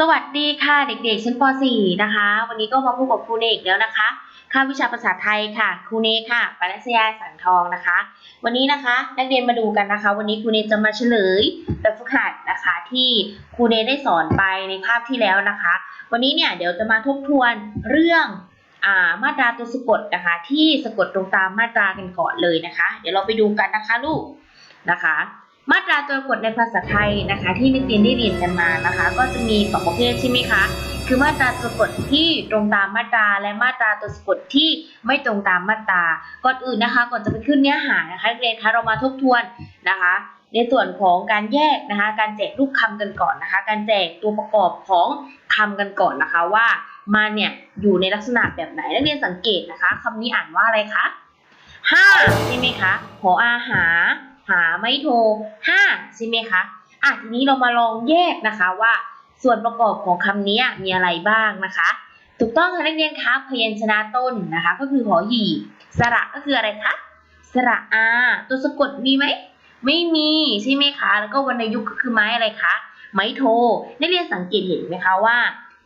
สวัสดีค่ะเด็กๆชั้นป .4 นะคะ วันนี้ก็มาพบกับครูเนกแล้วนะคะค่าวิชาภาษาไทยค่ะครูเนกค่ะปรัชญาสังทองนะคะ วันนี้นะคะนักเรียนมาดูกันนะคะ วันนี้ครูเนกจะมาเฉลยแบบฝึกหัดนะคะ ที่ครูเนกได้สอนไปในภาพที่แล้วนะคะ วันนี้เนี่ยเดี๋ยวจะมาทบทวนเรื่องอ่ามาตราตัวสะกดนะคะ ที่สะกดตรงตามมาตรากันก่อนเลยนะคะ เดี๋ยวเราไปดูกันนะคะลูกนะคะ มาตราตัวกดในภาษาไทยนะคะ ที่นักเรียนได้เรียนกันมานะคะ ก็จะมีสองประเภทใช่ไหมคะ คือมาตราตัวกดที่ตรงตามมาตราและมาตราตัวสะกดที่ไม่ตรงตามมาตราก่อนอื่นนะคะ ก่อนจะไปขึ้นเนื้อหานะคะนักเรียนคะเรามาทบทวนนะคะ ในส่วนของการแยกนะคะ การแจกรูปคำกันก่อนนะคะ การแจกตัวประกอบของคำกันก่อนนะคะว่ามันเนี่ยอยู่ในลักษณะแบบไหนนักเรียนสังเกตนะคะคำนี้อ่านว่าอะไรคะห้าใช่ไหมคะหออาหาร หาไม่โทรห้าใช่ไหมคะอะทีนี้เรามาลองแยกนะคะว่าส่วนประกอบของคำนี้มีอะไรบ้างนะคะ ถูกต้องค่ะนักเรียนคะพยัญชนะต้นนะคะ ก็คือหอหีสระก็คืออะไรคะสระอาตัวสะกดมีไหมไม่มีใช่ไหมคะ แล้วก็วรรณยุกต์ก็คือไม้อะไรคะไม้โทนักเรียนสังเกตเห็นไหมคะว่า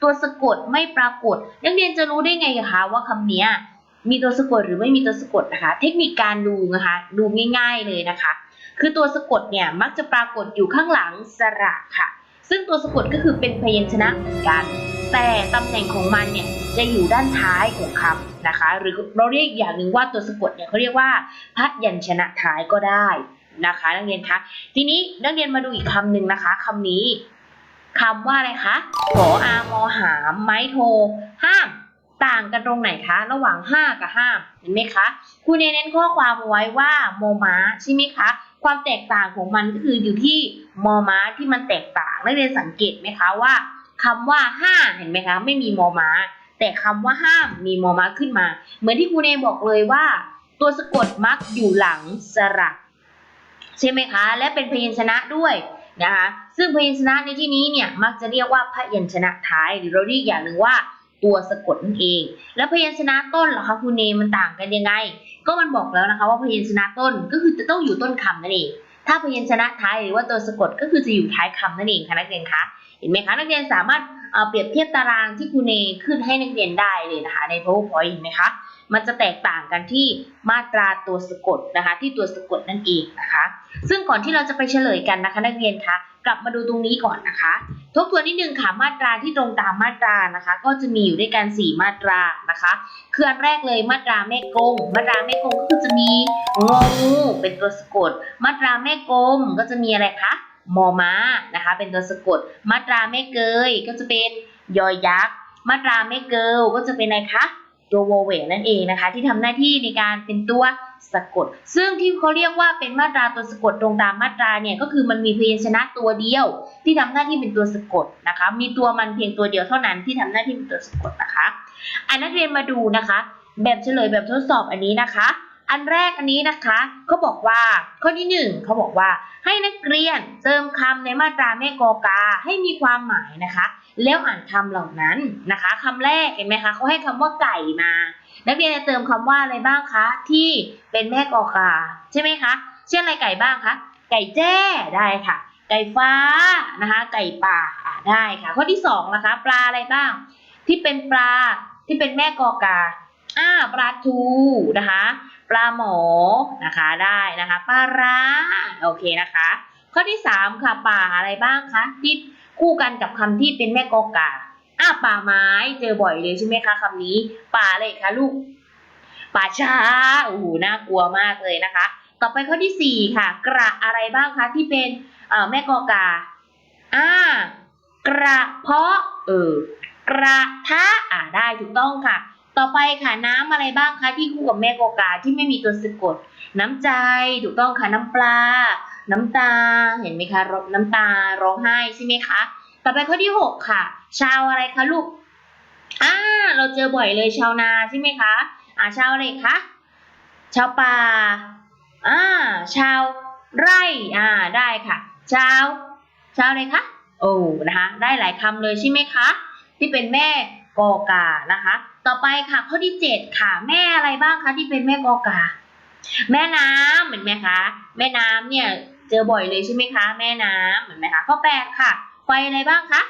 ตัวสะกดไม่ปรากฏ นักเรียนจะรู้ได้ไงคะว่าคำนี้มีตัวสะกดหรือไม่มีตัวสะกดนะคะ เทคนิคการดูนะคะ ดูง่าย ๆเลยนะคะ คือตัวสะกดเนี่ยมักจะปรากฏอยู่ข้างหลังสระค่ะ ซึ่งตัวสะกดก็คือเป็นพยัญชนะเหมือนกัน แต่ตำแหน่งของมันเนี่ยจะอยู่ด้านท้ายของคำนะคะ หรือเราเรียกอย่างหนึ่งว่าตัวสะกดเนี่ยเขาเรียกว่าพยัญชนะท้ายก็ได้นะคะ นักเรียนคะ ทีนี้นักเรียนมาดูอีกคำหนึ่งนะคะคำนี้คำว่าอะไรคะขออามอหามไม้โท ห้าม ต่างกันตรงไหนคะ ระหว่างห้ากับห้ามเห็นไหมคะครูเน้นข้อความเอาไว้ว่าโมม้าใช่ไหมคะ ความแตกต่างของมันก็คืออยู่ที่มอม้าที่มันแตกต่างนักเรียนสังเกตไหมคะว่าคำว่าห้าเห็นไหมคะไม่มีมอม้า แต่คำว่าห้ามมีมอม้าขึ้นมา เหมือนที่ครูเนบอกเลยว่า ตัวสะกดมักอยู่หลังสระใช่ไหมคะ และเป็นพยัญชนะด้วยนะคะซึ่งพยัญชนะในที่นี้เนี่ยมักจะเรียกว่าพยัญชนะท้ายหรือเราเรียกอย่างหนึ่งว่าตัวสะกดนั่นเอง แล้วพยัญชนะต้นล่ะคะครูเนมันต่างกันยังไง ก็มันบอกแล้วนะคะว่าพยัญชนะต้นก็คือจะต้องอยู่ต้นคำนั่นเอง ถ้าพยัญชนะท้ายหรือว่าตัวสะกดก็คือจะอยู่ท้ายคำนั่นเองค่ะนักเรียนคะเห็นไหมคะนักเรียนสามารถเอ่อเปรียบเทียบตารางที่ครูเนขึ้นให้นักเรียนได้เลยนะคะ ใน powerpoint เห็นไหมคะมันจะแตกต่างกันที่มาตราตัวสะกดนะคะ ที่ตัวสะกดนั่นเองนะคะ ซึ่งก่อนที่เราจะไปเฉลยกันนะคะ นักเรียนคะ กลับมาดูตรงนี้ก่อนนะคะ ทบทวนนิดนึงค่ะมาตราที่ตรงตามมาตรานะคะ ก็จะมีอยู่ด้วยกัน 4 มาตรานะคะ คืออันแรกเลยมาตราแม่กง มาตราแม่กงก็คือจะมีงองูเป็นตัวสะกด มาตราแม่กลมก็จะมีอะไรคะมอม้านะคะ เป็นตัวสะกด มาตราแม่เกยก็จะเป็นยอยักษ์มาตราแม่เกิลก็จะเป็นอะไรคะตัววเวนั่นเองนะคะ ที่ทำหน้าที่ในการเป็นตัว สะกด ซึ่งที่เขาเรียกว่าเป็นมาตราตัวสะกดตรงตามมาตราเนี่ยก็คือมันมีพยัญชนะตัวเดียว ที่ทำหน้าที่เป็นตัวสะกดนะคะ มีตัวมันเพียงตัวเดียวเท่านั้นที่ทำหน้าที่เป็นตัวสะกดนะคะอันนักเรียนมาดูนะคะ แบบเฉลยแบบทดสอบอันนี้นะคะ อันแรกอันนี้นะคะเขาบอกว่าข้อที่หนึ่งเขาบอกว่าให้นักเรียนเติมคำในมาตราแม่กอกาให้มีความหมายนะคะ แล้วอ่านคำเหล่านั้นนะคะคำแรกเห็นไหมคะเขาให้คำว่าไก่มา นักเรียนจะเติมคำว่าอะไรบ้างคะที่เป็นแม่กอกาใช่ไหมคะ เช่นอะไรไก่บ้างคะ ไก่แจ้ได้ค่ะ ไก่ฟ้านะคะ ไก่ป่าได้ค่ะ ข้อที่สองนะคะ ปลาอะไรบ้าง ที่เป็นปลาที่เป็นแม่กอกาอ่าปลาทูนะคะ ปลาหมอนะคะได้นะคะปลาร้าโอเคนะคะ ข้อที่สามค่ะป่าอะไรบ้างคะที่คู่กันกับคำที่เป็นแม่กอกา อ่าป่าไม้เจอบ่อยเลยใช่ไหมคะคำนี้ ป่าอะไรคะลูก ป่าช้าโอ้โหน่ากลัวมากเลยนะคะ ต่อไปข้อที่สี่ค่ะ กระอะไรบ้างคะที่เป็นเอ่อแม่กอกาอ่ากระเพาะเออกระทะอ่าได้ถูกต้องค่ะ ต่อไปค่ะน้ำอะไรบ้างคะที่คู่กับแม่กอกาที่ไม่มีตัวสะกด น้ำใจถูกต้องค่ะน้ำปลา น้ำตาเห็นไหมคะน้ำตาร้องไห้ใช่ไหมคะ ต่อไปข้อที่หกค่ะ ชาวอะไรคะลูกอ่าเราเจอบ่อยเลยชาวนาใช่ไหมคะอ่าชาวอะไรคะชาวป่าอ่าชาวไร่อ่าได้ค่ะ ชาวชาวอะไรคะโอ้นะคะ ได้หลายคำเลยใช่ไหมคะที่เป็นแม่กอกานะคะ ต่อไปค่ะข้อที่เจ็ดค่ะ แม่อะไรบ้างคะที่เป็นแม่กอกา แม่น้ำเหมือนไหมคะ แม่น้ำเนี่ยเจอบ่อยเลยใช่ไหมคะ แม่น้ำเหมือนไหมคะข้อแปดค่ะ ฟอะไรบ้างคะ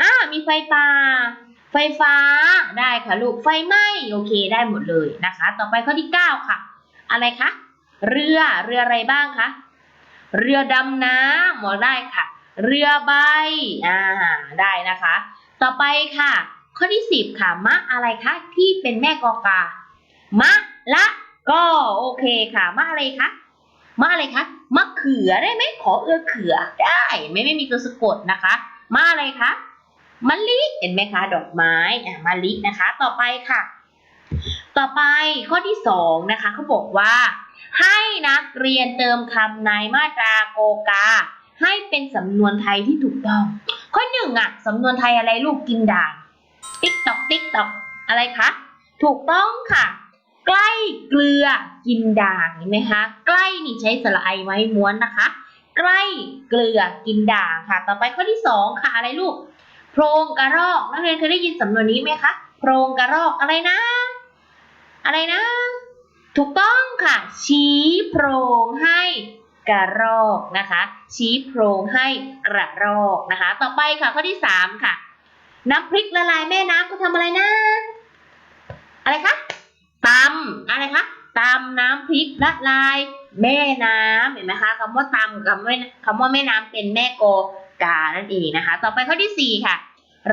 อ่ามีไฟป่า ไฟฟ้า ได้ค่ะลูก ไฟไหม้ โอเค ได้หมดเลยนะคะ ต่อไปข้อที่เก้าค่ะ อะไรคะ เรือ เรืออะไรบ้างคะ เรือดำน้ำหมอได้ค่ะ เรือใบ อ่า ได้นะคะ ต่อไปค่ะ ข้อที่สิบค่ะ มะอะไรคะ ที่เป็นแม่กอกา มะละก็ โอเคค่ะ มะอะไรคะ มะอะไรคะมะเขือได้ไหมขอเอือเขือได้ไม่ไม่มีตัวสะกดนะคะมะอะไรคะมะลิเห็นไหมคะ ดอกไม้อะมะลินะคะ ต่อไปค่ะ ต่อไปข้อที่สองนะคะเขาบอกว่า ให้นักเรียนเติมคำในมาตราโกกา ให้เป็นสำนวนไทยที่ถูกต้อง ข้อหนึ่งอะสำนวนไทยอะไรลูกกินด่างติ๊กตอกติ๊กตอกอะไรคะถูกต้องค่ะ ใกล้เกลือกินด่างเห็นไหมคะใกล้นี่ใช้สระไอไว้ม้วนนะคะ ใกล้เกลือกินด่างค่ะ ต่อไปข้อที่สองค่ะอะไรลูกโพรงกระรอกนักเรียนเคยได้ยินสำนวนนี้ไหมคะโพรงกระรอกอะไรนะ อะไรนะ ถูกต้องค่ะ ชี้โพรงให้กระรอกนะคะ ชี้โพรงให้กระรอกนะคะ ต่อไปค่ะข้อที่สามค่ะ น้ำพริกละลายแม่น้ำก็ทำอะไรนะ อะไรคะ ตำอะไรคะตำน้ำพริกละลาย แม่น้ำเห็นไหมคะคำว่าตำกับแม่คำว่าแม่น้ำเป็นแม่โกกานั่นเองนะคะ ต่อไปข้อที่สี่ค่ะ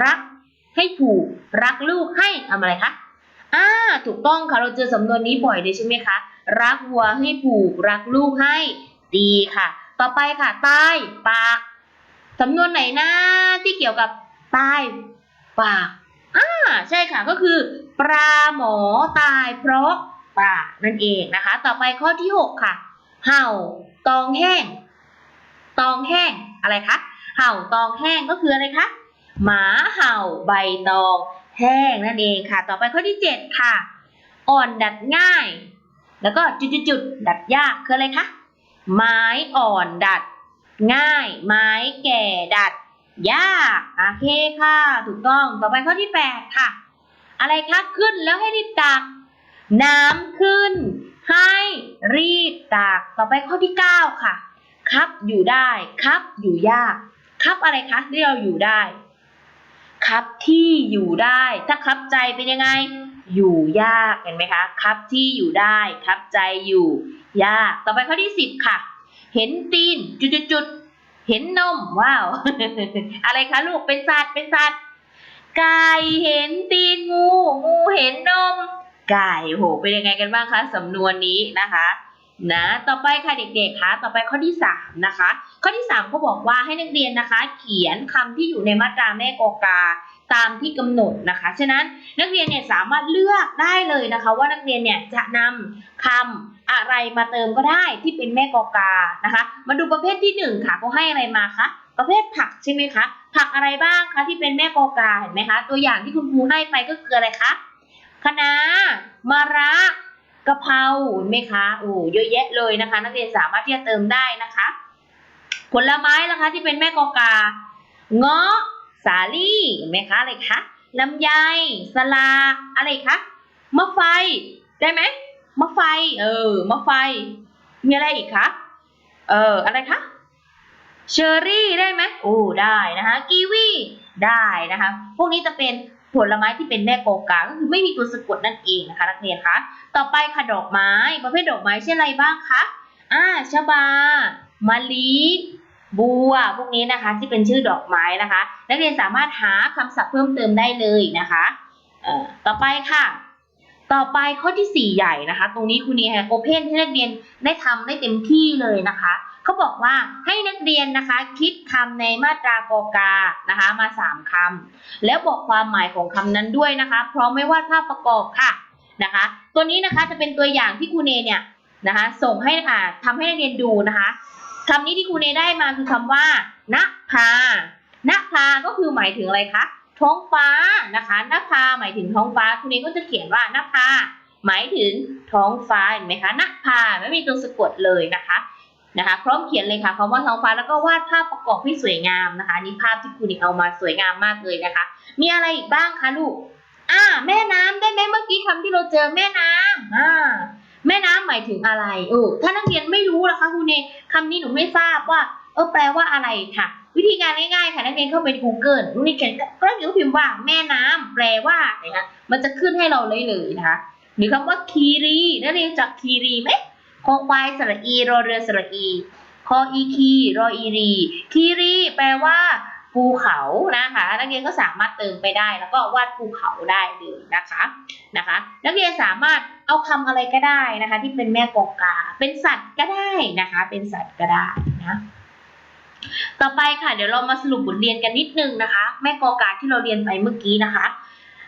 รักให้ผูกรักลูกให้ทำอะไรคะอ่าถูกต้องค่ะเราเจอสำนวนนี้บ่อยเลยใช่ไหมคะรักวัวให้ผูกรักลูกให้ดีค่ะ ต่อไปค่ะใต้ปากสำนวนไหนนะที่เกี่ยวกับใต้ปาก ใช่ค่ะก็คือปลาหมอตายเพราะปานั่นเองนะคะ ต่อไปข้อที่หกค่ะ เห่าตองแห้ง ตองแห้งอะไรคะเห่าตองแห้งก็คืออะไรคะหมาเห่าใบตองแห้งนั่นเองค่ะ ต่อไปข้อที่เจ็ดค่ะ อ่อนดัดง่าย แล้วก็จุดๆดัดยากคืออะไรคะไม้อ่อนดัด ง่าย ไม้แก่ดัด ยากโอเคค่ะ ถูกต้อง ต่อไปข้อที่แปดค่ะ อะไรคะขึ้นแล้วให้รีบตัก น้ำขึ้น ให้รีบตัก ต่อไปข้อที่เก้าค่ะ ครับอยู่ได้ครับอยู่ยาก ครับอะไรคะที่เราอยู่ได้ ครับที่อยู่ได้ ถ้าครับใจเป็นยังไง อยู่ยากเห็นไหมคะ ครับที่อยู่ได้ ครับใจอยู่ ยาก ต่อไปข้อที่สิบค่ะ เห็นตีนจุดๆๆ เห็นนม ว้าว อะไรคะลูกเป็นสัตว์เป็นสัตว์ไก่เห็นตีนงูงูเห็นนม ไก่โหเป็นยังไงกันบ้างคะสำนวนนี้นะคะ นะ ต่อไปค่ะเด็กๆคะต่อไปข้อที่สามนะคะ ข้อที่สามเขาบอกว่าให้นักเรียนนะคะ เขียนคำที่อยู่ในมาตราแม่กอกา ตามที่กำหนดนะคะ ฉะนั้นนักเรียนเนี่ยสามารถเลือกได้เลยนะคะ ว่านักเรียนเนี่ยจะนำคำอะไรมาเติมก็ได้ที่เป็นแม่กอกานะคะ มาดูประเภทที่หนึ่งค่ะเขาให้อะไรมาคะประเภทผักใช่ไหมคะ ผักอะไรบ้างคะที่เป็นแม่กอกาเห็นไหมคะ ตัวอย่างที่คุณครูให้ไปก็คืออะไรคะคะน้ามะระกะเพราเห็นไหมคะโอ้เยอะแยะเลยนะคะ นักเรียนสามารถที่จะเติมได้นะคะ ผลไม้นะคะที่เป็นแม่กอกาเงาะ สาลี่เห็นไหมคะอะไรคะลำไยสลาอะไรคะมะไฟได้ไหมมะไฟ เออมะไฟ มีอะไรอีกคะเอออะไรคะเชอร์รี่ได้ไหมโอ้ได้นะคะกีวีได้นะคะพวกนี้จะเป็นผลไม้ที่เป็นแม่โกกาก็คือไม่มีตัวสะกดนั่นเองนะคะนักเรียนคะต่อไปค่ะดอกไม้ประเภทดอกไม้เช่นอะไรบ้างคะอ่าชบามะลิ บัวพวกนี้นะคะที่เป็นชื่อดอกไม้นะคะ นักเรียนสามารถหาคำศัพท์เพิ่มเติมได้เลยนะคะต่อไปค่ะ ต่อไปข้อที่ 4 ใหญ่นะคะ ตรงนี้คุณนีโอเพนให้นักเรียนได้ทำได้เต็มที่เลยนะคะเขาบอกว่าให้นักเรียนนะคะ คิดคำในมาตรากอกานะคะมา 3คำแล้วบอกความหมายของคำนั้นด้วยนะคะ พร้อมไม่วาดภาพประกอบค่ะนะคะ ตัวนี้นะคะจะเป็นตัวอย่างที่ครูเนเนี่ยนะคะ ส่งให้อ่าทำให้นักเรียนดูนะคะ คำนี้ที่ครูเนได้มาคือคำว่าณภาณภาก็คือหมายถึงอะไรคะ ท้องฟ้านะคะณภาหมายถึงท้องฟ้าครูเนก็จะเขียนว่าณภาหมายถึงท้องฟ้าเห็นไหมคะณภาไม่มีตัวสะกดเลยนะคะนะคะพร้อมเขียนเลยค่ะคำว่าท้องฟ้าแล้วก็วาดภาพประกอบให้สวยงามนะคะนี่ภาพที่ครูเนเอามาสวยงามมากเลยนะคะ มีอะไรอีกบ้างคะลูกอ่าแม่น้ำได้ไหมเมื่อกี้คำที่เราเจอแม่น้ำอ่าายถึงอะไรเออถ้านักเรียนไม่รู้ล่ะคะครูเนคำนี้หนูไม่ทราบว่า เออแปลว่าอะไรค่ะ วิธีการง่ายๆค่ะนักเรียนเข้าไป Google นักเรียนเขียนก็เรียนก็พิมพ์ว่าแม่น้ำแปลว่าอะไรคะมันจะขึ้นให้เราเลยเลยนะคะหรือคำว่าคีรีนักเรียนจักคีรีไหมคอควายสระอีรอเรือสระอีคออีคีรออีรีคีรีแปลว่า ภูเขานะคะ นักเรียนก็สามารถเติมไปได้ แล้วก็วาดภูเขาได้เลยนะคะนะคะ นักเรียนสามารถเอาคำอะไรก็ได้นะคะ ที่เป็นแม่กอกา เป็นสัตว์ก็ได้นะคะ เป็นสัตว์ก็ได้นะต่อไปค่ะเดี๋ยวเรามาสรุปบทเรียนกันนิดนึงนะคะ แม่กอกาที่เราเรียนไปเมื่อกี้นะคะ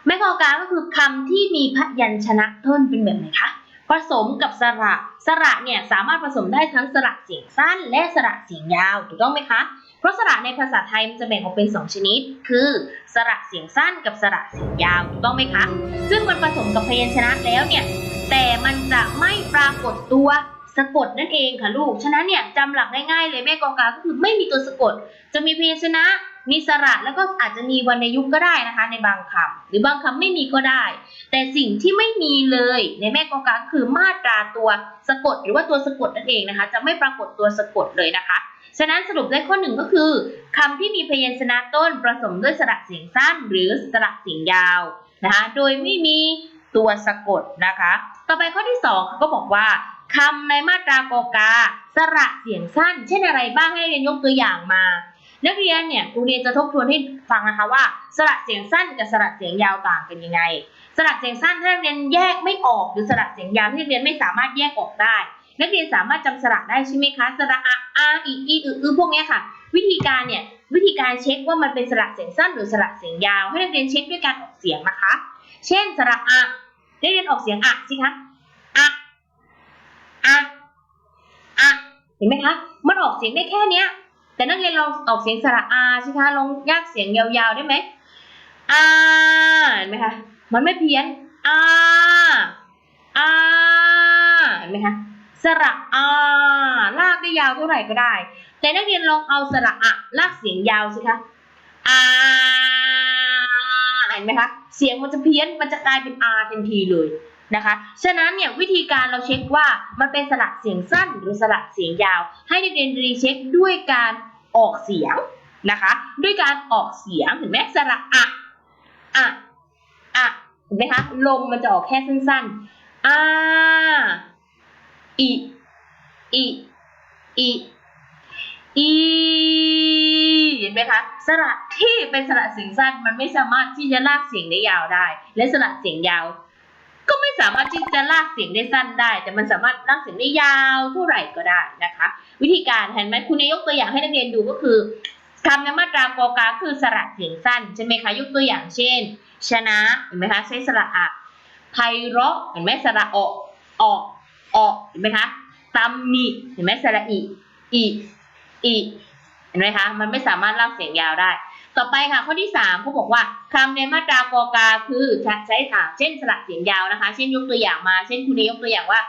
แม่กอกาก็คือคำที่มีพยัญชนะต้นเป็นแบบไหนคะผสมกับสระ สระเนี่ยสามารถผสมได้ทั้งสระเสียงสั้นและสระเสียงยาวถูกต้องไหมคะ เพราะสระในภาษาไทยมันจะแบ่งออกเป็น 2 ชนิด คือสระเสียงสั้นกับสระเสียงยาวถูกต้องไหมคะ ซึ่งมันผสมกับพยัญชนะแล้วเนี่ย แต่มันจะไม่ปรากฏตัวสะกดนั่นเองค่ะลูก ฉะนั้นเนี่ยจำหลักง่ายๆเลยแม่กองกาก็คือไม่มีตัวสะกด จะมีพยัญชนะ มีสระแล้วก็อาจจะมีวรรณยุกต์ก็ได้นะคะ ในบางคำหรือบางคำไม่มีก็ได้ แต่สิ่งที่ไม่มีเลยในแม่กองกาคือมาตราตัวสะกด หรือว่าตัวสะกดนั่นเองนะคะ จะไม่ปรากฏตัวสะกดเลยนะคะ ฉะนั้นสรุปได้ข้อหนึ่งก็คือคำที่มีพยัญชนะต้นผสมด้วยสระเสียงสั้น หรือสระเสียงยาวนะคะโดยไม่มีตัวสะกดนะคะ ต่อไปข้อที่สองเขาก็บอกว่าคำในมาตรากอกา สระเสียงสั้น เช่นอะไรบ้างให้เรียนยกตัวอย่างมา นักเรียนเนี่ยครูเรียนจะทบทวนให้ฟังนะคะว่า สระเสียงสั้นกับสระเสียงยาวต่างกันยังไง สระเสียงสั้นถ้านักเรียนแยกไม่ออกหรือสระเสียงยาวที่นักเรียนไม่สามารถแยกออกได้ นักเรียนสามารถจำสระได้ใช่ไหมคะสระอะอาอีอีอืออือพวกนี้ค่ะ วิธีการเนี่ยวิธีการเช็คว่ามันเป็นสระเสียงสั้นหรือสระเสียงยาว ให้นักเรียนเช็คด้วยการออกเสียงนะคะ เช่นสระอะนักเรียนออกเสียงอะสิคะอะอะอะเห็นไหมคะมันออกเสียงได้แค่เนี้ย แต่นักเรียนลองออกเสียงสระอาสิคะลองยากเสียงยาวๆได้ไหมอาเห็นไหมคะมันไม่เพี้ยนอาอาเห็นไหมคะ สระอาลากได้ยาวเท่าไหร่ก็ได้ แต่นักเรียนลองเอาสระอะลากเสียงยาวสิคะอาเห็นไหมคะเสียงมันจะเพี้ยนมันจะกลายเป็นอาทันทีเลยนะคะ ฉะนั้นเนี่ยวิธีการเราเช็คว่ามันเป็นสระเสียงสั้นหรือสระเสียงยาว ให้นักเรียนรีเช็คด้วยการออกเสียงนะคะ ด้วยการออกเสียงเห็นไหมสระอะอะอะเห็นไหมคะลมมันจะออกแค่สั้นๆอา อีอีอีอีเห็นไหมคะสระที่เป็นสระเสียงสั้นมันไม่สามารถที่จะลากเสียงได้ยาวได้ และสระเสียงยาว ก็ไม่สามารถที่จะลากเสียงได้สั้นได้ แต่มันสามารถลากเสียงได้ยาวเท่าไหร่ก็ได้นะคะ วิธีการเห็นไหมคุณนายกตัวอย่างให้นักเรียนดูก็คือคำในมาตรากอกาคือสระเสียงสั้นใช่ไหมคะยกตัวอย่างเช่น ชนะเห็นไหมคะใช้สระอะไพเราะเห็นไหมสระออกออก ออกเห็นไหมคะตำหนิเห็นไหมสระอีอีอีเห็นไหมคะมันไม่สามารถลากเสียงยาวได้ ต่อไปค่ะข้อที่สามเขาบอกว่าคำในมาตรากอกาคือใช้อ่าเช่นสระเสียงยาวนะคะ เช่นยกตัวอย่างมา เช่นคุณนายกตัวอย่างว่า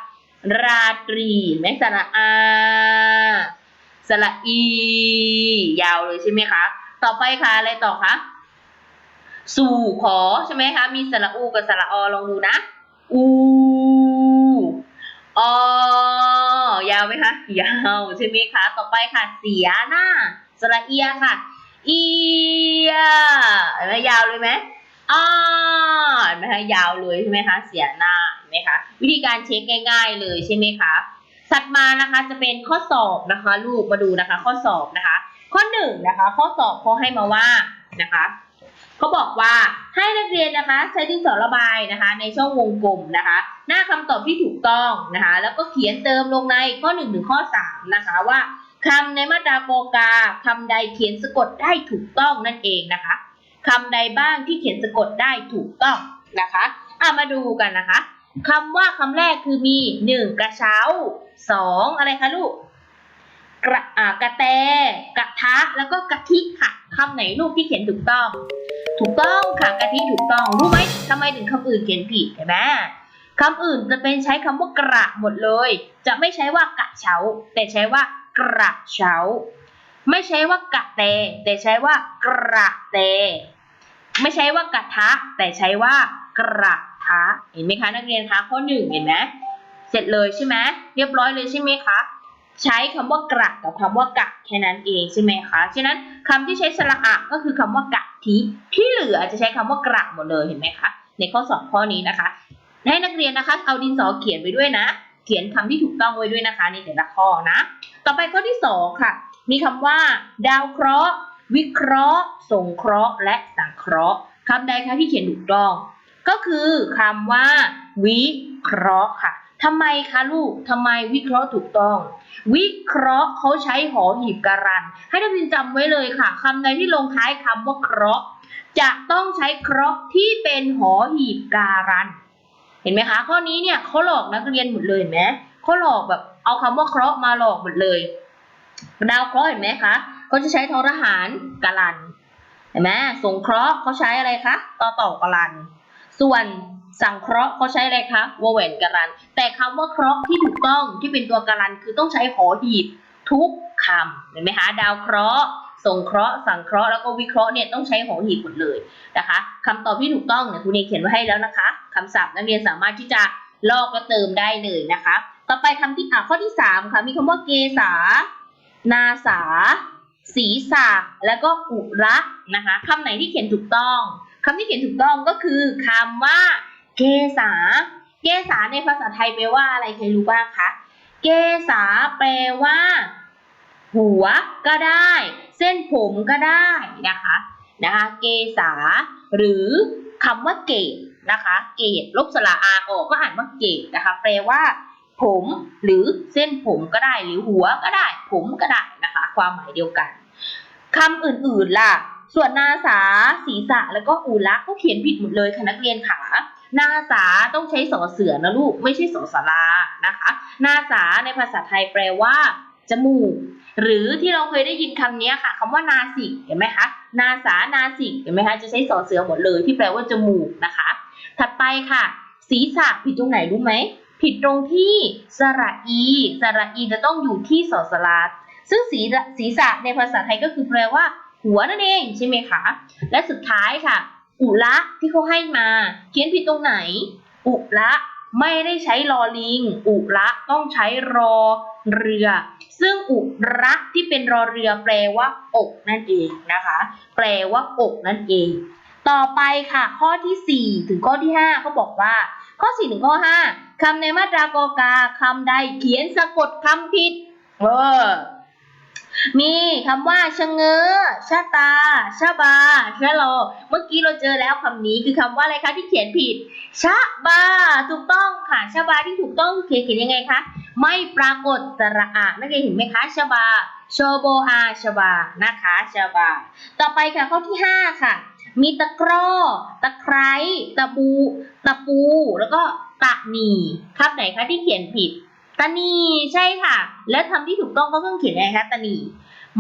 ราตรีแม่สระอาสระอี ยาวเลยใช่ไหมคะ ต่อไปค่ะอะไรต่อคะสู่ขอใช่ไหมคะ มีสระอูกับสระอลองดูนะอู ออยาวไหมคะ ยาวใช่ไหมคะ ต่อไปค่ะ เสียหน้า สระเอียค่ะ เอียไหมยาวเลยไหมอ่าเห็นไหมคะยาวเลยใช่ไหมคะ เสียหน้าเห็นไหมคะ วิธีการเช็คง่าย ๆ เลยใช่ไหมคะถัดมานะคะจะเป็นข้อสอบนะคะ ลูกมาดูนะคะ ข้อสอบนะคะ ข้อหนึ่งนะคะ ข้อสอบเขาให้มาว่านะคะ เขาบอกว่าให้นักเรียนนะคะ ใช้ดินสอระบายนะคะ ในช่องวงกลมนะคะ หน้าคำตอบที่ถูกต้องนะคะ แล้วก็เขียนเติมลงในข้อ1ถึงข้อ3นะคะว่าคำในมาตราโกกาคำใดเขียนสะกดได้ถูกต้องนั่นเองนะคะคำใดบ้างที่เขียนสะกดได้ถูกต้องนะคะอะมาดูกันนะคะคำว่าคำแรกคือมี1กระเช้า2อะไรคะลูกกระอ่ากระแต กระทะ แล้วก็กะทิค่ะคำไหนลูกที่เขียนถูกต้อง ถูกต้องค่ะกะทิถูกต้องรู้ไหมทำไมถึงคำอื่นเขียนผิดเห็นไหมคำอื่นจะเป็นใช้คำว่ากระหมดเลย จะไม่ใช้ว่ากะเช้า แต่ใช้ว่ากระเช้า ไม่ใช้ว่ากะแตแต่ใช้ว่ากระแตไม่ใช้ว่ากะทะ แต่ใช้ว่ากระทะ เห็นไหมคะนักเรียนคะข้อหนึ่งเห็นไหมเสร็จเลยใช่ไหมเรียบร้อยเลยใช่ไหมคะใช้คำว่ากระกับคำว่ากะแค่นั้นเองใช่ไหมคะ ฉะนั้นคำที่ใช้สระอะก็คือคำว่ากะ ทิที่เหลือจะใช้คำว่ากระหมดเลยเห็นไหมคะในข้อสอบข้อนี้นะคะ ให้นักเรียนนะคะ เอาดินสอเขียนไว้ด้วยนะ เขียนคำที่ถูกต้องไว้ด้วยนะคะในแต่ละข้อนะ ต่อไปข้อที่สองค่ะ มีคำว่า ดาวเคราะห์ วิเคราะห์ สงเคราะห์ และสังเคราะห์คำใดคะที่เขียนถูกต้อง ก็คือคำว่า วิเคราะห์ค่ะ ทำไมคะลูกทำไมวิเคราะห์ถูกต้อง วิเคราะห์เขาใช้หอหีบการัน ให้นักเรียนจำไว้เลยค่ะคำใดที่ลงท้ายคำว่าเคราะห์จะต้องใช้เคราะห์ที่เป็นหอหีบการัน เห็นไหมคะ ข้อนี้เนี่ยเขาหลอกนักเรียนหมดเลยเห็นไหมเขาหลอกแบบเอาคำว่าเคราะห์มาหลอกหมดเลยดาวเคราะห์เห็นไหมคะเขาจะใช้ทอทหารการัน เห็นไหมสงเคราะห์เขาใช้อะไรคะต่อต่อกรัน ส่วน สังเคราะห์เขาใช้อะไรคะวอแหวนการัน แต่คำว่าเคราะห์ที่ถูกต้องที่เป็นตัวการันคือต้องใช้หอหีบทุกคำเห็นไหมคะดาวเคราะห์สงเคราะห์สังเคราะห์แล้วก็วิเคราะห์เนี่ยต้องใช้หอหีบหมดเลยนะคะคำตอบที่ถูกต้องเนี่ยคุณเอเขียนไว้ให้แล้วนะคะคำศัพท์นักเรียนสามารถที่จะลอกและเติมได้เลยนะคะ ต่อไปคำที่อะข้อที่สามค่ะมีคำว่าเกษานาสาศีสะแล้วก็อุระนะคะคำไหนที่เขียนถูกต้องคำที่เขียนถูกต้องก็คือคำว่า เกษา เกษาในภาษาไทยแปลว่าอะไรใครรู้บ้างคะ เกษาแปลว่า หัวก็ได้ เส้นผมก็ได้นะคะนะคะเกษาหรือคำว่าเกตนะคะ เกตลบสระอาออกก็อ่านว่าเกตนะคะ แปลว่า ผมหรือเส้นผมก็ได้หรือหัวก็ได้ ผมก็ได้นะคะ ความหมายเดียวกันคำอื่นๆล่ะ ส่วนนาสาศีรษะแล้วก็อุระก็เขียนผิดหมดเลยค่ะนักเรียนขา นาสาต้องใช้สอเสือนะลูกไม่ใช่สอสารานะคะนาสาในภาษาไทยแปลว่าจมูก หรือที่เราเคยได้ยินคำนี้ค่ะคำว่านาสิกเห็นไหมคะนาสานาสิกเห็นไหมคะจะใช้สอเสือหมดเลยที่แปลว่าจมูกนะคะ ถัดไปค่ะ ศีรษะผิดตรงไหนรู้ไหมผิดตรงที่สระอีสระอีจะต้องอยู่ที่สอสลาซึ่งศีรศีรษะในภาษาไทยก็คือแปลว่า หัวนั่นเองใช่ไหมคะ และสุดท้ายค่ะ อุระที่เขาให้มา เขียนผิดตรงไหน อุระไม่ได้ใช้ลอลิง อุระต้องใช้รอเรือ ซึ่งอุระที่เป็นรอเรือแปลว่า อกนั่นเองนะคะ แปลว่า อกนั่นเอง ต่อไปค่ะ ข้อที่ 4 ถึงข้อที่5เขาบอกว่า ข้อ 4 ถึงข้อ 5คำในมาตรากอกาคำใดเขียนสะกดคำผิด เออ มีคำว่าชะเง้อชะตา ชะบา ชะโล เมื่อกี้เราเจอแล้วคำนี้คือคำว่าอะไรคะที่เขียนผิด ชะบา ถูกต้องค่ะ ชะบาที่ถูกต้องเขียนเขียนยังไงคะ ไม่ปรากฏสระอะนักเรียนเห็นไหมคะ ชะบา โชโบอาชะบา นะคะ ชะบา ต่อไปค่ะข้อที่ 5 ค่ะ มีตะกร้อ ตะไคร้ ตะปูตะปู แล้วก็ตะหนีคำไหนคะที่เขียนผิด ตะหนีใช่ค่ะ แล้วคำที่ถูกต้องก็ต้องเขียนยังไงคะตะหนี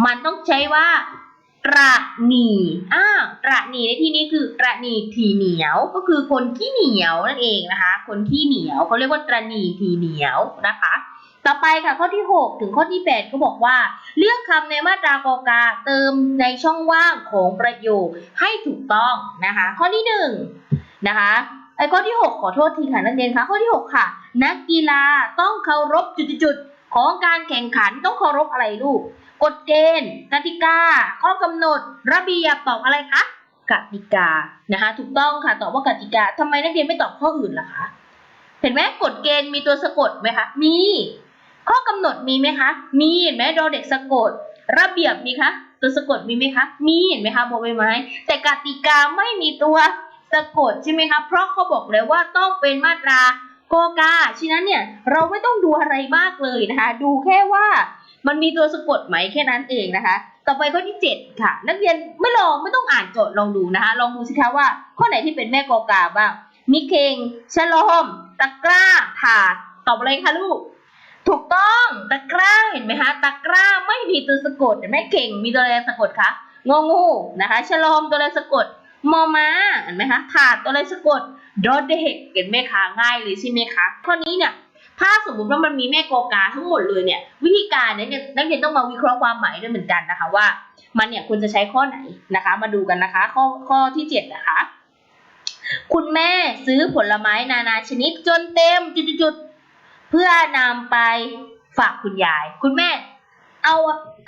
มันต้องใช้ว่าตระหนีอ้าตระหนีในที่นี้คือตระหนีทีเหนียว ก็คือคนที่เหนียวนั่นเองนะคะ คนที่เหนียวเขาเรียกว่าตระหนีทีเหนียวนะคะ ต่อไปค่ะข้อที่ 6 ถึงข้อที่8เขาบอกว่า เลือกคำในมาตรากอกาเติมในช่องว่างของประโยคให้ถูกต้องนะคะ ข้อที่1นะคะไอ้ข้อที่ 6 ขอโทษทีค่ะนักเรียนคะข้อที่ 6 ค่ะ นักกีฬาต้องเคารพจุดๆของการแข่งขันต้องเคารพอะไรลูก กฎเกณฑ์กติกา ข้อกำหนด ระเบียบตอบอะไรคะกติกานะคะถูกต้องค่ะตอบว่ากติกาทำไมนักเรียนไม่ตอบข้ออื่นล่ะคะเห็นไหมกฎเกณฑ์มีตัวสะกดไหมคะมี ข้อกำหนดมีไหมคะมีเห็นไหมดอเด็กสะกด ระเบียบมีคะตัวสะกดมีไหมคะมีเห็นไหมคะบใบไม้แต่กติกาไม่มีตัวสะกดใช่ไหมคะเพราะเขาบอกเลยว่าต้องเป็นมาตรา โกกาฉะนั้นเนี่ยเราไม่ต้องดูอะไรมากเลยนะคะ ดูแค่ว่ามันมีตัวสะกดไหมแค่นั้นเองนะคะ ต่อไปข้อที่ 7 ค่ะ นักเรียนไม่ลองไม่ต้องอ่านโจทย์ลองดูนะคะ ลองดูสิคะว่า ข้อไหนที่เป็นแม่กอกาบ้างมีเคงชะโลมตะกร้า ถาด ตอบอะไรคะลูก ถูกต้องตะกร้าเห็นไหมคะตะกร้าไม่มีตัวสะกดเห็นไหมเก่งมีตัวอะไรสะกดคะงงูนะคะชะโลมตัวอะไรสะกดมอม้าเห็นไหมคะถาดตัวอะไรสะกด ดอเด็กเห็นไหมคะง่ายเลยใช่ไหมคะข้อนี้เนี่ยถ้าสมมติว่ามันมีแม่โกกาทั้งหมดเลยเนี่ยวิธีการเนี่ยนักเรียนต้องมาวิเคราะห์ความหมายด้วยเหมือนกันนะคะว่า มันเนี่ยควรจะใช้ข้อไหนนะคะ มาดูกันนะคะ ข้อข้อที่เจ็ดนะคะ คุณแม่ซื้อผลไม้นานาชนิดจนเต็มจุดๆๆเพื่อนำไปฝากคุณยาย คุณแม่ เอา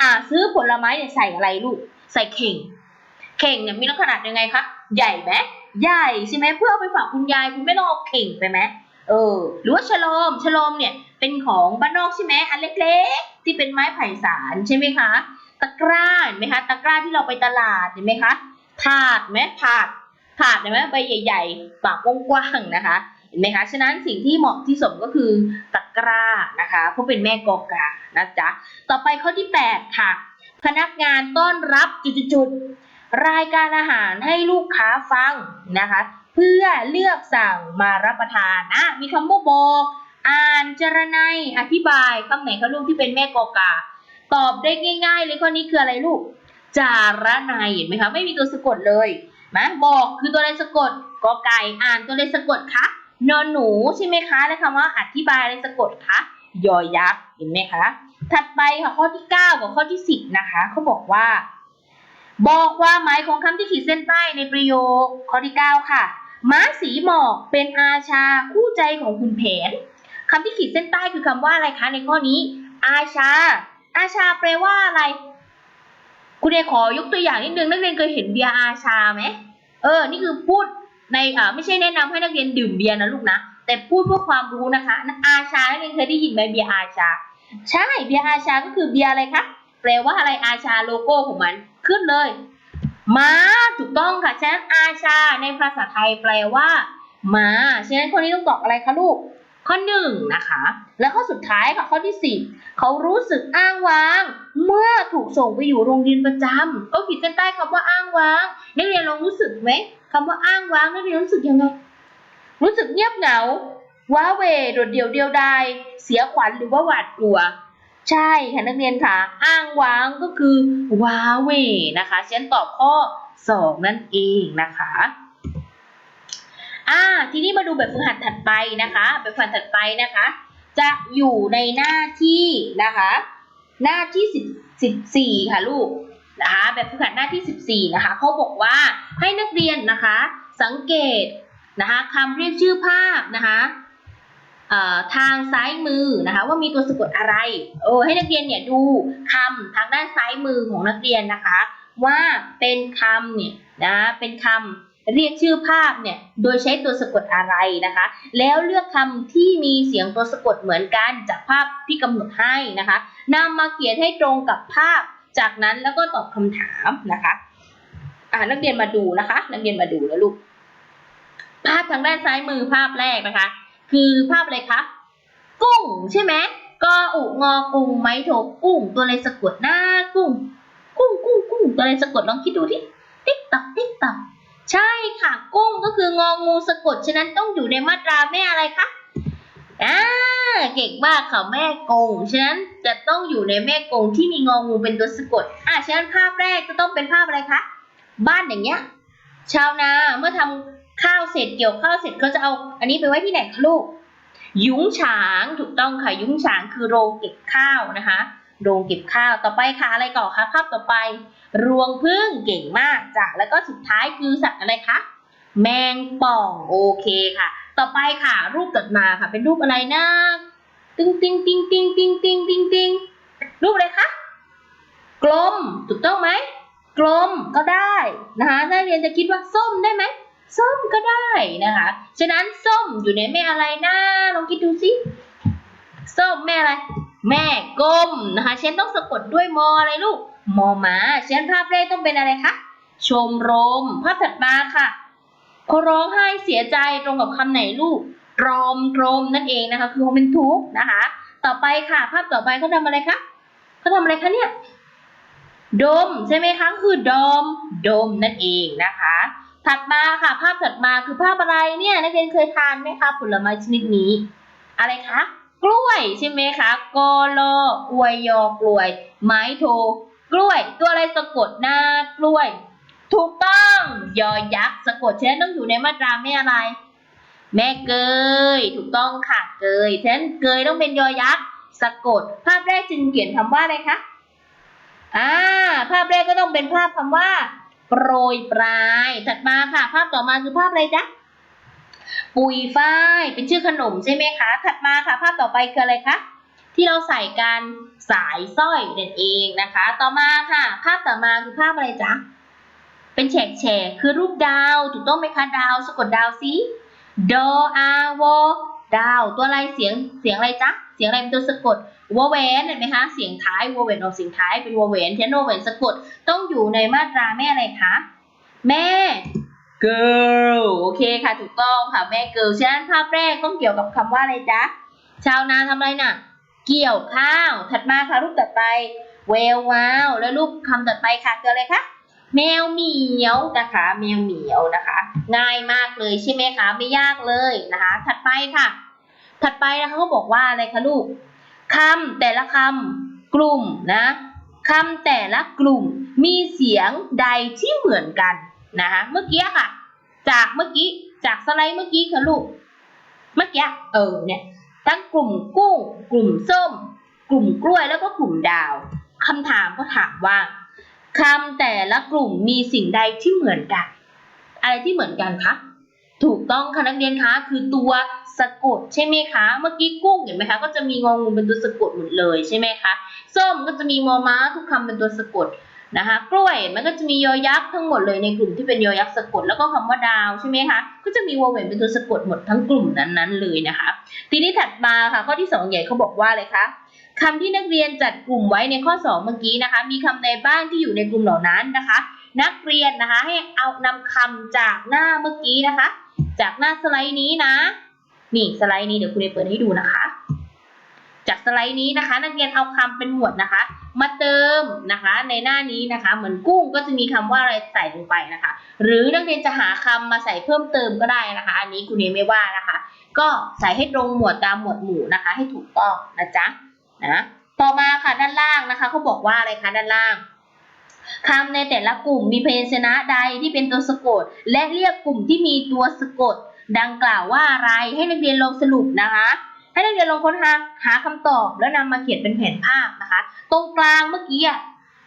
อ่าซื้อผลไม้เนี่ยใส่อะไรลูก ใส่เข่ง เข่งเนี่ยมีลักษณะยังไงคะใหญ่ไหม ใหญ่ใช่ไหมเพื่อเอาไปฝากคุณยายคุณไม่ต้องเอาเข่งไปไหมเออ หรือว่าฉลอมฉลอมเนี่ยเป็นของบ้านนอกใช่ไหมอันเล็กๆ ที่เป็นไม้ไผ่สารใช่ไหมคะตะกร้าเห็นไหมคะตะกร้าที่เราไปตลาดเห็นไหมคะถาดไหมถาดถาดเห็นไหมใบใหญ่ ๆ ปากกว้างๆนะคะเห็นไหมคะฉะนั้นสิ่งที่เหมาะที่สมก็คือตะกร้านะคะเพราะเป็นแม่กอกานะจ๊ะต่อไปข้อที่ 8 ค่ะ พนักงานต้อนรับจุดๆๆ รายการอาหารให้ลูกค้าฟังนะคะ เพื่อเลือกสั่งมารับประทานอะมีคำว่าบอก อ่านจรนัยอธิบายคำไหนคะลูกที่เป็นแม่กอกา ตอบได้ง่ายๆเลยข้อนี้คืออะไรลูก จารนัยเห็นไหมคะไม่มีตัวสะกดเลยนะบอกคือตัวอะไรสะกดกอไก่อ่านตัวอะไรสะกดคะนอนหนูใช่ไหมคะแล้วคำว่าอธิบายอะไรสะกดคะยอยักษ์เห็นไหมคะถัดไปค่ะข้อที่ 9 กับข้อที่ 10 นะคะเขาบอกว่า บอกความหมายของคำที่ขีดเส้นใต้ในประโยคข้อที่ 9 ค่ะ ม้าสีหมอกเป็นอาชาคู่ใจของคุณแผนคำที่ขีดเส้นใต้คือคำว่าอะไรคะในข้อนี้ อาชา อาชาแปลว่าอะไร คุณเอขอยกตัวอย่างนิดนึงนักเรียนเคยเห็นเบียร์อาชาไหมเออ นี่คือพูดในอ่าไม่ใช่แนะนำให้นักเรียนดื่มเบียร์นะลูกนะ แต่พูดเพื่อความรู้นะคะ อาชานักเรียนเคยได้ยินไหมเบียร์อาชา ใช่ เบียร์อาชาก็คือเบียร์อะไรคะ แปลว่าอะไรอาชาโลโก้ของมัน ขึ้นเลย ม้าถูกต้องค่ะฉะนั้นอาชาในภาษาไทยแปลว่าม้าฉะนั้นคนนี้ต้องตอบอะไรคะลูก ข้อหนึ่งนะคะ แล้วข้อสุดท้ายค่ะข้อที่สิบเขารู้สึกอ้างว้าง เมื่อถูกส่งไปอยู่โรงเรียนประจำก็ขีดเส้นใต้คำว่าอ้างว้างนักเรียนลองรู้สึกไหมคำว่าอ้างว้างนักเรียนรู้สึกยังไงรู้สึกเงียบเหงาว้าเวโดดเดี่ยวเดียวดายเสียขวัญหรือว่าหวาดกลัว ใช่ค่ะนักเรียนค่ะ อ้างว้างก็คือว้าเวนะคะฉันตอบข้อสองนั่นเองนะคะอ่าทีนี้มาดูแบบฝึกหัดถัดไปนะคะ แบบฝึกหัดถัดไปนะคะ จะอยู่ในหน้าที่นะคะ หน้าที่สิบสี่ค่ะลูกนะคะแบบฝึกหัดหน้าที่สิบสี่นะคะเขาบอกว่าให้นักเรียนนะคะ สังเกตนะคะคำเรียกชื่อภาพนะคะ ทางซ้ายมือนะคะว่ามีตัวสะกดอะไรโอ้ให้นักเรียนเนี่ยดูคำทางด้านซ้ายมือของนักเรียนนะคะ ว่าเป็นคำเนี่ยนะเป็นคำเรียกชื่อภาพเนี่ยโดยใช้ตัวสะกดอะไรนะคะ แล้วเลือกคำที่มีเสียงตัวสะกดเหมือนกันจากภาพที่กำหนดให้นะคะนำมาเขียนให้ตรงกับภาพจากนั้นแล้วก็ตอบคำถามนะคะอ่านักเรียนมาดูนะคะ นักเรียนมาดูแล้วลูกภาพทางด้านซ้ายมือภาพแรกนะคะ คือภาพอะไรคะ กุ้งใช่ไหมกออุงอกุ้งไม้โถกุ้ง ตัวอะไรสะกดหน้ากุ้ง กุ้งกุ้งกุ้งตัวอะไรสะกดลองคิดดูที่ติ๊กตักติ๊กตักใช่ค่ะ กุ้งก็คืององูสะกด ฉะนั้นต้องอยู่ในมาตราแม่อะไรคะอ่าเก่งมากค่ะแม่กงฉะนั้นจะต้องอยู่ในแม่กงที่มีงองูเป็นตัวสะกดอ่าฉะนั้นภาพแรกจะต้องเป็นภาพอะไรคะ บ้านอย่างเงี้ย ชาวนาเมื่อทำ ข้าวเสร็จเกี่ยวข้าวเสร็จเขาจะเอาอันนี้ไปไว้ที่ไหนคะลูก ยุ้งฉางถูกต้องค่ะยุ้งฉางคือโรงเก็บข้าวนะคะ โรงเก็บข้าวต่อไปค่ะอะไรก่อคะภาพต่อไป รวงพึ่งเก่งมากจ้ะแล้วก็สุดท้ายคือสัตว์อะไรคะแมงป่องโอเคค่ะ ต่อไปค่ะ รูปตัดมาค่ะ เป็นรูปอะไรนะติ้งติ้งติ้งติ้งติ้งติ้งติ้งติ้งรูปอะไรคะกลมถูกต้องไหมกลมก็ได้นะคะนักเรียนจะคิดว่าส้มได้ไหม ส้มก็ได้นะคะ ฉะนั้นส้มอยู่ในแม่อะไรนะลองคิดดูสิส้มแม่อะไร แม่กลมนะคะเช่นต้องสะกดด้วยมออะไรลูกมอมาเช่นภาพแรกต้องเป็นอะไรคะชมรม ภาพถัดมาค่ะเขาร้องไห้เสียใจตรงกับคำไหนลูกรอมตรมนั่นเองนะคะ คือเขาเป็นทุกข์นะคะ ต่อไปค่ะ ภาพต่อไปเขาทำอะไรคะเขาทำอะไรคะเนี่ยดมใช่ไหมคะคือดมดมนั่นเองนะคะ ถัดมาค่ะ ภาพถัดมาคือภาพอะไรเนี่ยนักเรียนเคยทานไหมคะผลไม้ชนิดนี้ อะไรคะกล้วยใช่ไหมคะกอลอวยยอกล้วย ไม้โท กล้วย ตัวอะไรสะกดหน้ากล้วย ถูกต้องยอยักษ์สะกดฉะนั้นต้องอยู่ในมาตราแม่อะไร แม่เกย ถูกต้องค่ะเกยฉะนั้นเกยต้องเป็นยอยักษ์สะกด ภาพแรกจึงเขียนคำว่าอะไรคะอ่าภาพแรกก็ต้องเป็นภาพคำว่า โปรยปลาย ถัดมาค่ะ ภาพต่อมาคือภาพอะไรจ๊ะปุยฝ้ายเป็นชื่อขนมใช่ไหมคะ ถัดมาค่ะ ภาพต่อไปคืออะไรคะที่เราใส่กันสายสร้อยนั่นเองนะคะ ต่อมาค่ะ ภาพต่อมาคือภาพอะไรจ๊ะเป็นแฉกแฉกคือรูปดาว ถูกต้องไหมคะดาวสะกดดาวสิดออาว ดาวตัวอะไรเสียงเสียงอะไรจ๊ะเสียงอะไรเป็นตัวสะกดวอแหวนเห็นไหมคะเสียงท้ายวอแหวนออกเสียงท้ายเป็นวอแหวนเทียนวอแหวนสะกดต้องอยู่ในมาตราแม่อะไรคะแม่ girl โอเคค่ะถูกต้องค่ะแม่ girl ฉะนั้นภาพแรกต้องเกี่ยวกับคำว่าอะไรจ๊ะชาวนาทำอะไรน่ะ เกี่ยวข้าวถัดมาค่ะรูปต่อไปเวลวาวแล้วรูปคำต่อไปค่ะคืออะไรคะ แมวเหมียวนะคะ แมวเหมียวนะคะ ง่ายมากเลยใช่ไหมคะไม่ยากเลยนะคะ ถัดไปค่ะ ถัดไปนะคะเขาบอกว่าอะไรคะลูกคำแต่ละคำกลุ่มนะคำแต่ละกลุ่มมีเสียงใดที่เหมือนกันนะคะเมื่อกี้ค่ะ จากเมื่อกี้จากสไลด์เมื่อกี้ค่ะลูกเมื่อกี้เออเนี่ยทั้งกลุ่มกุ้ง กลุ่มส้ม กลุ่มกล้วยแล้วก็กลุ่มดาวคำถามก็ถามว่า คำแต่ละกลุ่มมีสิ่งใดที่เหมือนกัน อะไรที่เหมือนกันคะถูกต้องค่ะนักเรียนคะคือตัวสะกดใช่ไหมคะ เมื่อกี้กุ้งเห็นไหมคะ ก็จะมีงองูเป็นตัวสะกดหมดเลยใช่ไหมคะส้มก็จะมีมอม้าทุกคำเป็นตัวสะกดนะคะ กล้วยมันก็จะมียอยักษ์ทั้งหมดเลยในกลุ่มที่เป็นยอยักษ์สะกดแล้วก็คำว่าดาวใช่ไหมคะก็จะมีวอลเวนเป็นตัวสะกดหมดทั้งกลุ่มนั้นๆเลยนะคะ ทีนี้ถัดมาค่ะข้อที่สองใหญ่เขาบอกว่าอะไรคะ คำที่นักเรียนจัดกลุ่มไว้ในข้อ 2 เมื่อกี้นะคะ มีคำใดบ้างที่อยู่ในกลุ่มเหล่านั้นนะคะ นักเรียนนะคะให้เอานำคำจากหน้าเมื่อกี้นะคะ จากหน้าสไลด์นี้นะ นี่สไลด์นี้เดี๋ยวคุณเอเปิดให้ดูนะคะ จากสไลด์นี้นะคะ นักเรียนเอาคำเป็นหมวดนะคะ มาเติมนะคะ ในหน้านี้นะคะ เหมือนกุ้งก็จะมีคำว่าอะไรใส่ลงไปนะคะ หรือนักเรียนจะหาคำมาใส่เพิ่มเติมก็ได้นะคะ อันนี้คุณเอไม่ว่านะคะ ก็ใส่ให้ตรงหมวดตามหมวดหมู่นะคะ ให้ถูกต้องนะจ๊ะ นะต่อมาค่ะด้านล่างนะคะเขาบอกว่าอะไรคะด้านล่างคำในแต่ละกลุ่มมีพยัญชนะใดที่เป็นตัวสะกด และเรียกกลุ่มที่มีตัวสะกด ดังกล่าวว่าอะไรให้นักเรียนลงสรุปนะคะ ให้นักเรียนลงค้นหาหาคำตอบแล้วนำมาเขียนเป็นแผนภาพนะคะ ตรงกลางเมื่อกี้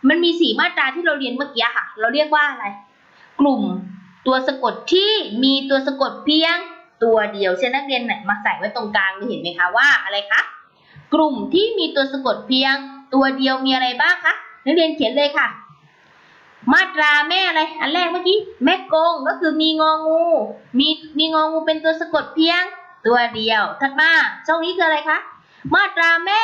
มันมีสีมาตราที่เราเรียนเมื่อกี้ค่ะ เราเรียกว่าอะไร กลุ่มตัวสะกดที่มีตัวสะกดเพียงตัวเดียวเช่นนักเรียนไหนมาใส่ไว้ตรงกลางเห็นไหมคะว่าอะไรคะ กลุ่มที่มีตัวสะกดเพียงตัวเดียวมีอะไรบ้างคะนักเรียนเขียนเลยค่ะ มาตราแม่อะไรอันแรกเมื่อกี้แม่กงก็คือมีงองูมีมีงองูเป็นตัวสะกดเพียงตัวเดียว ถัดมาช่องนี้คืออะไรคะมาตราแม่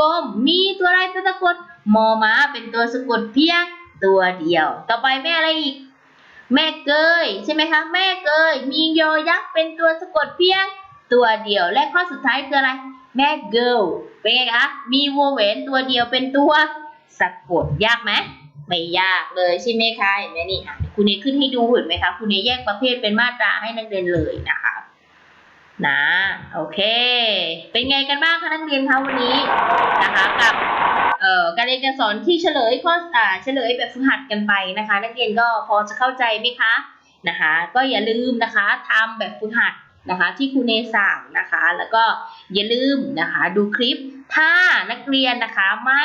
กมมีตัวอะไรตัวสะกดมอม้าเป็นตัวสะกดเพียงตัวเดียว ต่อไปแม่อะไรอีก แม่เกยใช่ไหมคะ แม่เกยมียอยักษ์เป็นตัวสะกดเพียงตัวเดียว และข้อสุดท้ายคืออะไร แม่เกิลเป็นไงคะ มีวอแหวนตัวเดียวเป็นตัวสะกดยากไหมไม่ยากเลยใช่ไหมคะเห็นไหมนี่อะคุณเนยขึ้นให้ดูเห็นไหมคะคุณเนยแยกประเภทเป็นมาตราให้นักเรียนเลยนะคะนะโอเค เป็นไงกันบ้างคะนักเรียนคะวันนี้นะคะกับเอ่อการเรียนการสอนที่เฉลยข้ออ่าเฉลยแบบฝึกหัดกันไปนะคะ นักเรียนก็พอจะเข้าใจไหมคะนะคะ ก็อย่าลืมนะคะทำแบบฝึกหัด นะคะที่ครูเนสั่งนะคะ แล้วก็อย่าลืมนะคะดูคลิปถ้านักเรียนนะคะไม่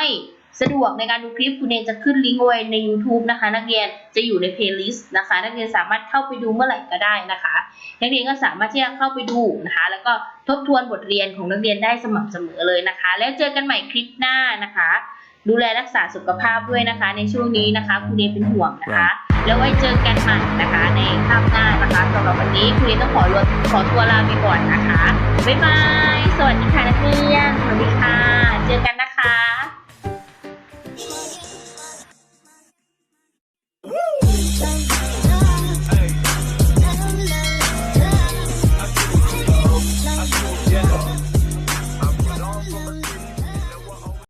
สะดวกในการดูคลิปคุณเนจะขึ้นลิงก์ไว้ใน YouTube นะคะ นักเรียนจะอยู่ในเพลย์ลิสต์นะคะ นักเรียนสามารถเข้าไปดูเมื่อไหร่ก็ได้นะคะ นักเรียนก็สามารถที่จะเข้าไปดูนะคะ แล้วก็ทบทวนบทเรียนของนักเรียนได้สม่ำเสมอเลยนะคะ แล้วเจอกันใหม่คลิปหน้านะคะ ดูแลรักษาสุขภาพด้วยนะคะ ในช่วงนี้นะคะคุณเนเป็นห่วงนะคะ แล้วไว้เจอกันใหม่นะคะ ในคาบหน้านะคะสำหรับวันนี้คุณลีต้องขอรลขอตัวลาไปก่อนนะคะบ๊ายบายสวัสดีค่ะนักเรียนสวัสดีค่ะ เจอกันนะคะ